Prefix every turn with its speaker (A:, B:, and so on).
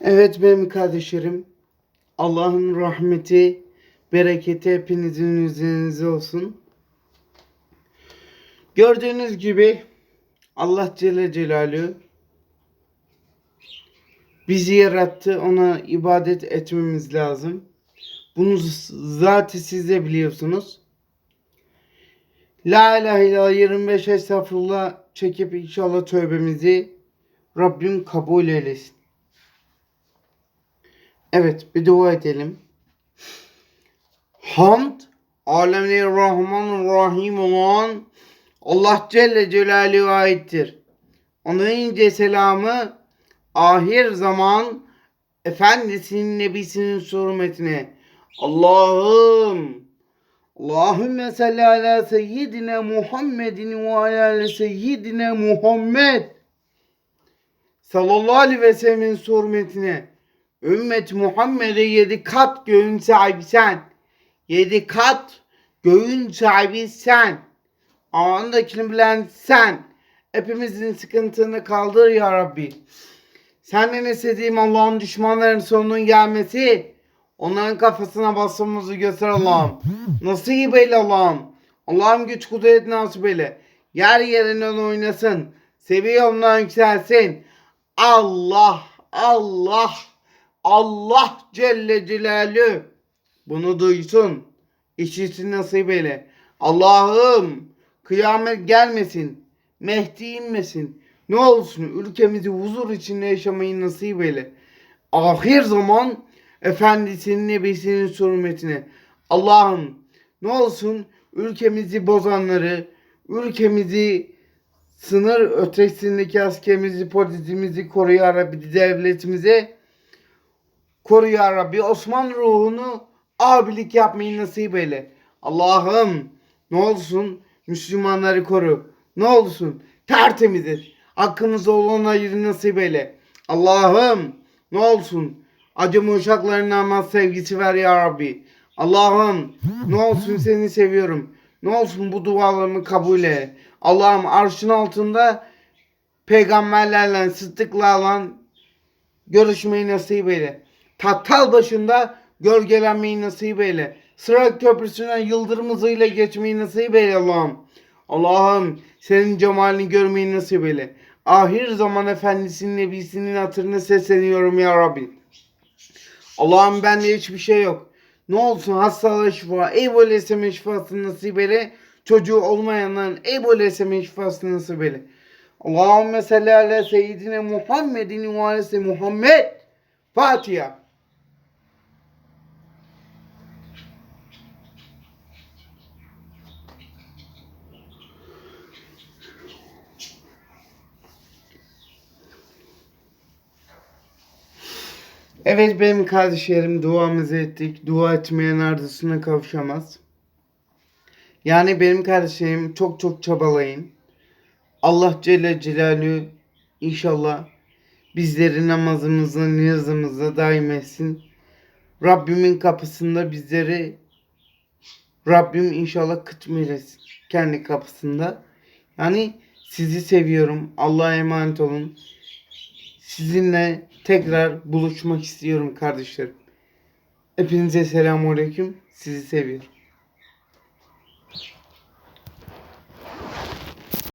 A: Evet benim kardeşlerim. Allah'ın rahmeti, bereketi hepinizin üzerinize olsun. Gördüğünüz gibi Allah Celle Celaluhu bizi yarattı. Ona ibadet etmemiz lazım. Bunu zaten siz de biliyorsunuz. La ilahe illallah 25 estağfurullah çekip inşallah tövbemizi Rabbim kabul eylesin. Evet bir dua edelim. Hamd alemlerin Rahman Rahim olan Allah Celle Celaluhu'ya aittir. Onun ince selamı ahir zaman Efendisinin Nebisinin hürmetine Allah'ım Allahümme salli ala seyyidina Muhammedin ve ala seyyidina Muhammed sallallahu aleyhi ve sellemin hürmetine ümmet Muhammed'e yedi kat göğün sahibi sen. Yedi kat göğün sahibi sen. Anındakini bilen sen. Hepimizin sıkıntını kaldır ya Rabbi. Senden istediğim Allah'ın düşmanların sonunun gelmesi. Onların kafasına basmamızı göster Allah'ım. Nasip eyle Allah'ım. Allah'ım güç kudret nasip eyle. Yer yerinden oynasın. Seviye ondan yükselsin. Allah, Allah, Allah Celle Celaluhu bunu duysun. İşitsin nasip eyle. Allah'ım kıyamet gelmesin. Mehdi inmesin. Ne olsun ülkemizi huzur içinde yaşamayı nasip eyle. Ahir zaman Efendisinin Nebisinin hürmetine. Allah'ım ne olsun ülkemizi bozanları, ülkemizi sınır ötesindeki askerimizi, polisimizi koru ya Rabbi devletimize koru ya Rabbi. Osmanlı ruhunu abilik yapmayı nasip eyle. Allah'ım ne olsun Müslümanları koru. Ne olsun tertemiz et. Hakkımızda olan hayırı nasip eyle. Allah'ım ne olsun acıma uşaklarına ama sevgisi ver ya Rabbi. Allah'ım ne olsun seni seviyorum. Ne olsun bu dualarımı kabul et. Allah'ım arşın altında peygamberlerle, sıddıklarla görüşmeyi nasip eyle. Tattal başında gölgelenmeyi nasip eyle. Sırat köprüsünden yıldırım hızıyla geçmeyi nasip eyle Allah'ım. Allah'ım senin cemalini görmeyi nasip eyle. Ahir zaman efendisinin nebisinin hatırına sesleniyorum ya Rabbi. Allah'ım bende hiçbir şey yok. Ne olsun hastalığa şifa, Ebu Lesem'in şifasını nasip eyle. Çocuğu olmayanların Ebu Lesem'in şifasını nasip eyle. Allahümme salli ala seyyidine Muhammedin ve Muhammed. Fatiha. Evet benim kardeşlerim duamızı ettik. Dua etmeyen ardısına kavuşamaz. Yani benim kardeşlerim çok çok çabalayın. Allah Celle Celaluhu inşallah bizleri namazımızda, niyazımızda daim etsin. Rabbimin kapısında bizleri Rabbim inşallah kıtmaylasın kendi kapısında. Yani sizi seviyorum. Allah'a emanet olun sizinle tekrar buluşmak istiyorum kardeşlerim. Hepinize selamun aleyküm. Sizi seviyorum.